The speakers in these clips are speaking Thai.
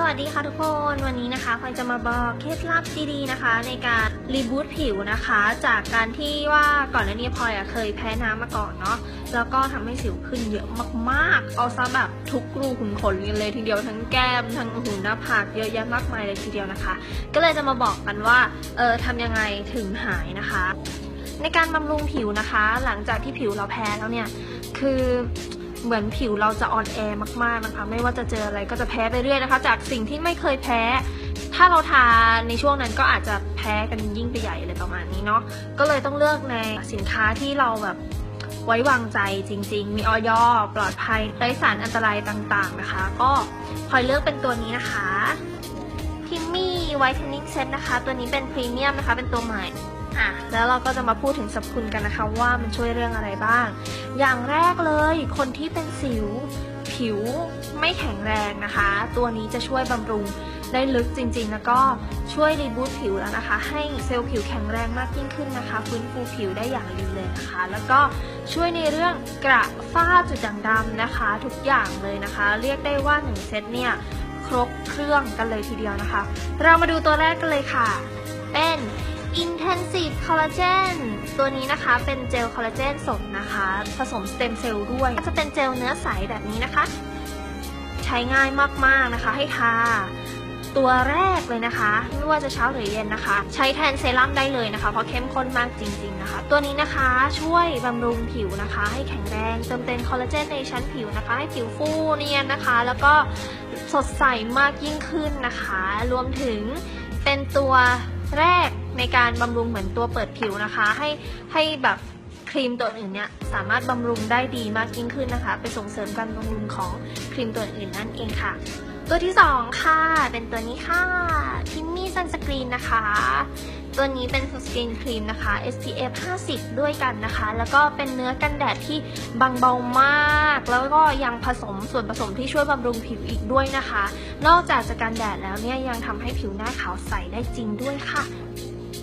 สวัสดีค่ะทุกคนวันนี้นะคะพลอยจะมาบอกเคล็ดลับดีๆนะคะ ในการรีบูตผิวนะคะ จากการที่ว่าก่อนหน้านี้พลอยเคยแพ้น้ำมาก่อนเนาะแล้วก็ทำให้สิวขึ้นเยอะมากๆ เอาซะแบบทุกรูขุมขนเลยทีเดียวทั้งแก้มทั้งหูหน้าผากเยอะแยะมากมายเลยทีเดียวนะคะ ก็เลยจะมาบอกกันว่าเออทำยังไงถึงหายนะคะ ในการบำรุงผิวนะคะ หลังจากที่ผิวเราแพ้แล้วเนี่ยคือ เหมือนผิวเราจะอ่อนแอมากๆนะคะ ไม่ว่าจะเจออะไรก็จะแพ้ไปเรื่อยนะคะ จากสิ่งที่ไม่เคยแพ้ ถ้าเราทาในช่วงนั้นก็อาจจะแพ้กันยิ่งไปใหญ่เลยประมาณนี้เนาะก็เลยต้องเลือกในสินค้าที่เราแบบไว้วางใจจริง ๆ มีออยปลอดภัยไร้สารอันตรายต่างๆนะคะ ก็พลอยเลือกเป็นตัวนี้นะคะพิมมี่ไวท์เทนนิ่งเซตนะคะ ตัวนี้เป็นพรีเมียมนะคะ เป็นตัวใหม่ อะแล้วเราก็จะมาพูดถึงสรรพคุณกันนะคะว่ามันช่วยเรื่องอะไรบ้าง อย่างแรกเลยคนที่เป็นสิวผิวไม่แข็งแรงนะคะ ตัวนี้จะช่วยบำรุงได้ลึกจริงๆ แล้วก็ช่วยรีบูตผิวแล้วนะคะ ให้เซลล์ผิวแข็งแรงมากยิ่งขึ้นนะคะ ฟื้นฟูผิวได้อย่างดีเลยนะคะ แล้วก็ช่วยในเรื่องกระฝ้าจุดด่างดำนะคะ ทุกอย่างเลยนะคะ เรียกได้ว่า 1 เซตเนี่ยครบเครื่องกันเลยทีเดียวนะคะ เรามาดูตัวแรกกันเลยค่ะ เป็น Intensive Collagen ตัวนี้นะคะเป็นเจลคอลลาเจนสดนะคะ ผสมสเต็มเซลล์ด้วยจะเป็นเจลเนื้อใสแบบนี้นะคะ ใช้ง่ายมากๆนะคะให้ทาตัวแรกเลยนะคะไม่ว่าจะเช้าหรือเย็นนะคะ ใช้แทนเซรั่มได้เลยนะคะ เพราะเข้มข้นมากจริง ๆนะคะ ตัวนี้นะคะช่วยบำรุงผิวนะคะ ให้แข็งแรงเติมเต็มคอลลาเจนในชั้นผิวนะคะ ให้ผิวฟูเนียนนะคะ แล้วก็สดใสมากยิ่งขึ้นนะคะ รวมถึงเป็นตัว แรกในการบำรุงเหมือนตัวเปิดผิวนะคะ ให้ให้แบบครีมตัวอื่นเนี่ยสามารถบำรุงได้ดีมากยิ่งขึ้นนะคะ ไปส่งเสริมการบำรุงของครีมตัวอื่นนั่นเองค่ะ ตัวที่ 2 ค่ะ เป็นตัวนี้ค่ะ ทิมมี่ซันสกรีนนะคะ ตัวนี้เป็นสกรีนครีมนะคะ SPF 50 ด้วยกันนะคะ แล้วก็เป็นเนื้อกันแดดที่บางเบามาก แล้วก็ยังผสมส่วนผสมที่ช่วยบำรุงผิวอีกด้วยนะคะ นอกจากจะกันแดดแล้วเนี่ยยังทำให้ผิวหน้าขาวใสได้จริงด้วยค่ะ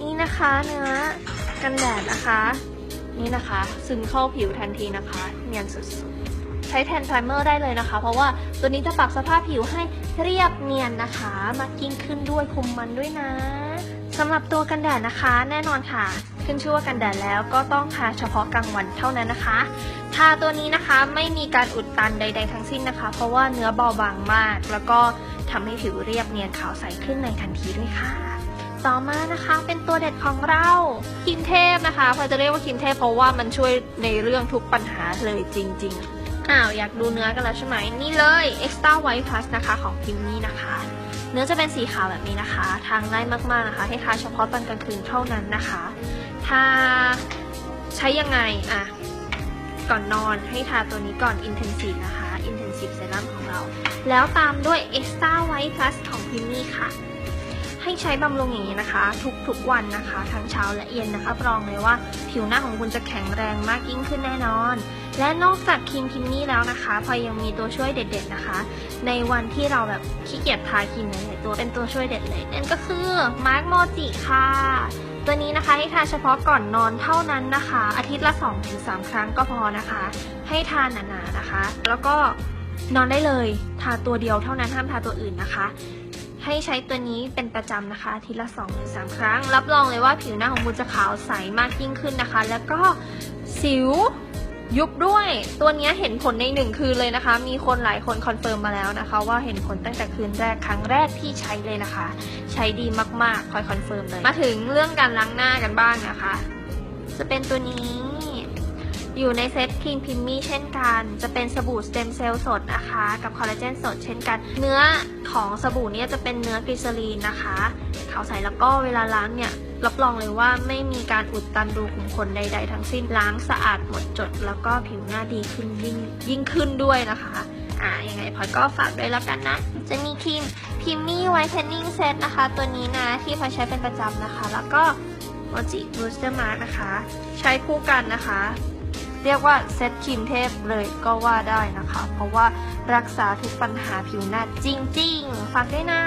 นี่นะคะเนื้อกันแดดนะคะ นี่นะคะ ซึมเข้าผิวทันทีนะคะ เนียนสุดๆ ช้แทนไพรเมอร์ได้เลยนะคะ เพราะว่าตัวนี้จะปรับสภาพผิวให้เรียบเนียนนะคะ มากยิ่งขึ้นด้วยคุมมันด้วยนะสำหรับตัวกันแดดนะคะ แน่นอนค่ะ ขึ้นชื่อว่ากันแดดแล้วก็ต้องทาเฉพาะกลางวันเท่านั้นนะคะทาตัวนี้นะคะไม่มีการอุดตันใด ๆ ทั้งสิ้นนะคะ เพราะว่าเนื้อเบาบางมาก แล้วก็ทำให้ผิวเรียบเนียนขาวใสขึ้นในทันทีด้วยค่ะ ต่อมานะคะเป็นตัวเด็ดของเราครีมเทพนะคะพอจะเรียกว่าครีมเทพเพราะว่ามันช่วยในเรื่องทุกปัญหาเลยจริง ๆ อ้าวอยากดูเนื้อกันแล้วใช่ไหมนี่เลย Extra White Plus นะคะของพิมมี่นะคะ เนื้อจะเป็นสีขาวแบบนี้นะคะ ทางง่ายมากๆนะคะ ให้ทาเฉพาะตอนกลางคืนเท่านั้นนะคะทาใช้ยังไงอะก่อนนอนให้ทาตัวนี้ก่อน Intensive นะคะ Intensive Serum ของเรา แล้วตามด้วย Extra White Plus ของพิมมี่ค่ะให้ใช้บำรุงอย่างนี้นะคะ ทุกๆวันนะคะ ทั้งเช้าและเย็นนะคะรับรองเลยว่า ผิวหน้าของคุณจะแข็งแรงมากยิ่งขึ้นแน่นอน และนอกจากครีมพิมนี่แล้วนะคะ พอยังมีตัวช่วยเด็ด ๆนะคะ ในวันที่เราแบบขี้เกียจทาครีมหลายๆตัวเป็นตัวช่วยเด็ดเลยนั่นก็คือมาร์กโมจิค่ะ ตัวนี้นะคะให้ทาเฉพาะก่อนนอนเท่านั้นนะคะ อาทิตย์ละ 2-3 ครั้งก็พอนะคะ ให้ทานหนาๆนะคะ แล้วก็นอนได้เลยทาตัวเดียวเท่านั้นห้ามทาตัวอื่นนะคะ ให้ใช้ตัวนี้เป็นประจำนะคะอาทีละ2อถึงสครั้ง รับรองเลยว่าผิวหน้าของคุณจะขาวใสมากยิ่งขึ้นนะคะ แล้วก็สิว ยุบด้วยตัวนี้เห็นผลในหนึ่งคืนเลยนะคะ มีคนหลายคนคอนเฟิร์มมาแล้วนะคะ ว่าเห็นผลตั้งแต่คืนแรกครั้งแรกที่ใช้เลยนะคะ ใช้ดีมากๆ คอยคอนเฟิร์มเลย มาถึงเรื่องการล้างหน้ากันบ้างนะคะ จะเป็นตัวนี้อยู่ในเซตครีมพิมมี่เช่นกัน จะเป็นสบู่สเต็มเซลล์สดนะคะ กับคอลลาเจนสดเช่นกัน เนื้อของสบู่เนี่ยจะเป็นเนื้อกลีเซอรีนนะคะ เขาใส่แล้วก็เวลาล้างเนี่ย รับรองเลยว่าไม่มีการอุดตันรูขุมขนใด ๆ ทั้งสิ้นล้างสะอาดหมดจด แล้วก็ผิวหน้าดีขึ้นยิ่งยิ่งขึ้นด้วยนะคะอ่ายังไงพลอยก็ฝากด้วยแล้วกันนะ จะมีครีมพิมมี่ไวท์เทนนิ่งเซตนะคะ ตัวนี้นะที่พลอยใช้เป็นประจำนะคะ แล้วก็โมจิบูสเตอร์มาร์นะคะ ใช้คู่กันนะคะ เรียกว่าเซตครีมเทพเลยก็ว่าได้นะคะ เพราะว่ารักษาทุกปัญหาผิวหน้าจริง ๆ ฝากด้วยนะ